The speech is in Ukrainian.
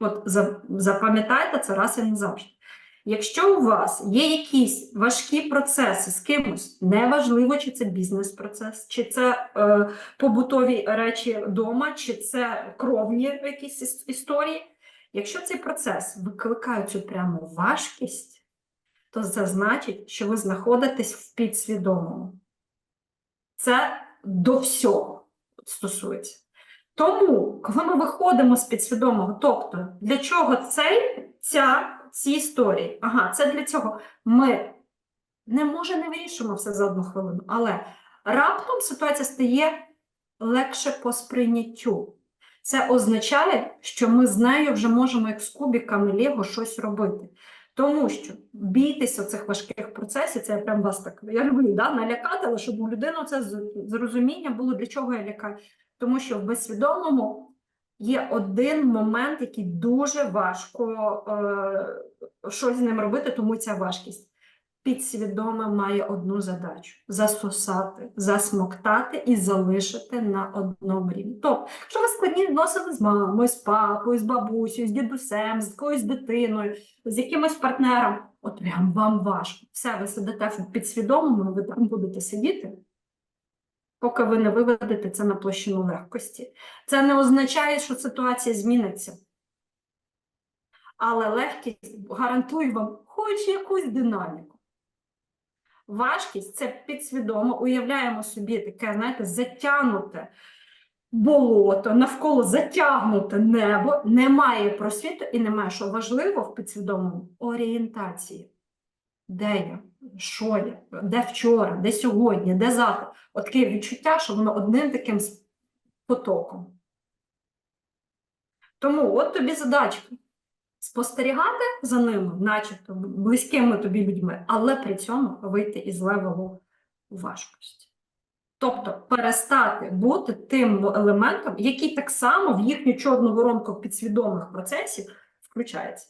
От запам'ятайте це раз і назавжди. Якщо у вас є якісь важкі процеси з кимось, неважливо, чи це бізнес-процес, чи це е, побутові речі вдома, чи це кровні якісь історії. Якщо цей процес викликає цю прямо важкість, то це значить, що ви знаходитесь в підсвідомому. Це до всього стосується. Тому, коли ми виходимо з підсвідомого, тобто для чого цей, ця, ці історії? Ага, це для цього. Ми не може не вирішуємо все за одну хвилину, але раптом ситуація стає легше по сприйняттю. Це означає, що ми з нею вже можемо як з кубиками Лего щось робити. Тому що бійтеся цих важких процесів, це я прям вас так. Я люблю да, налякати, але щоб у людини це зрозуміння було, для чого я лякаю. Тому що в безсвідомому є один момент, який дуже важко е, щось з ним робити, тому ця важкість. Підсвідоме має одну задачу: засосати, засмоктати і залишити на одному рівні. Тобто, якщо ви складні відносини з мамою, з папою, з бабусею, з дідусем, з якоюсь дитиною, з якимось партнером, от прям вам важко. Все, ви сидите в підсвідомому, ви там будете сидіти, поки ви не виведете це на площину легкості. Це не означає, що ситуація зміниться. Але легкість гарантує вам хоч якусь динаміку. Важкість це підсвідомо, уявляємо собі таке, знаєте, затягнуте болото, навколо затягнуте небо, немає просвіту і немає, що важливо в підсвідомому орієнтації. Де я? Що я? Де вчора, де сьогодні, де завтра? От відчуття, що воно одним таким потоком. Тому от тобі задачка спостерігати за ними, начебто близькими тобі людьми, але при цьому вийти із левелу важкості. Тобто перестати бути тим елементом, який так само в їхню чорну воронку підсвідомих процесів включається.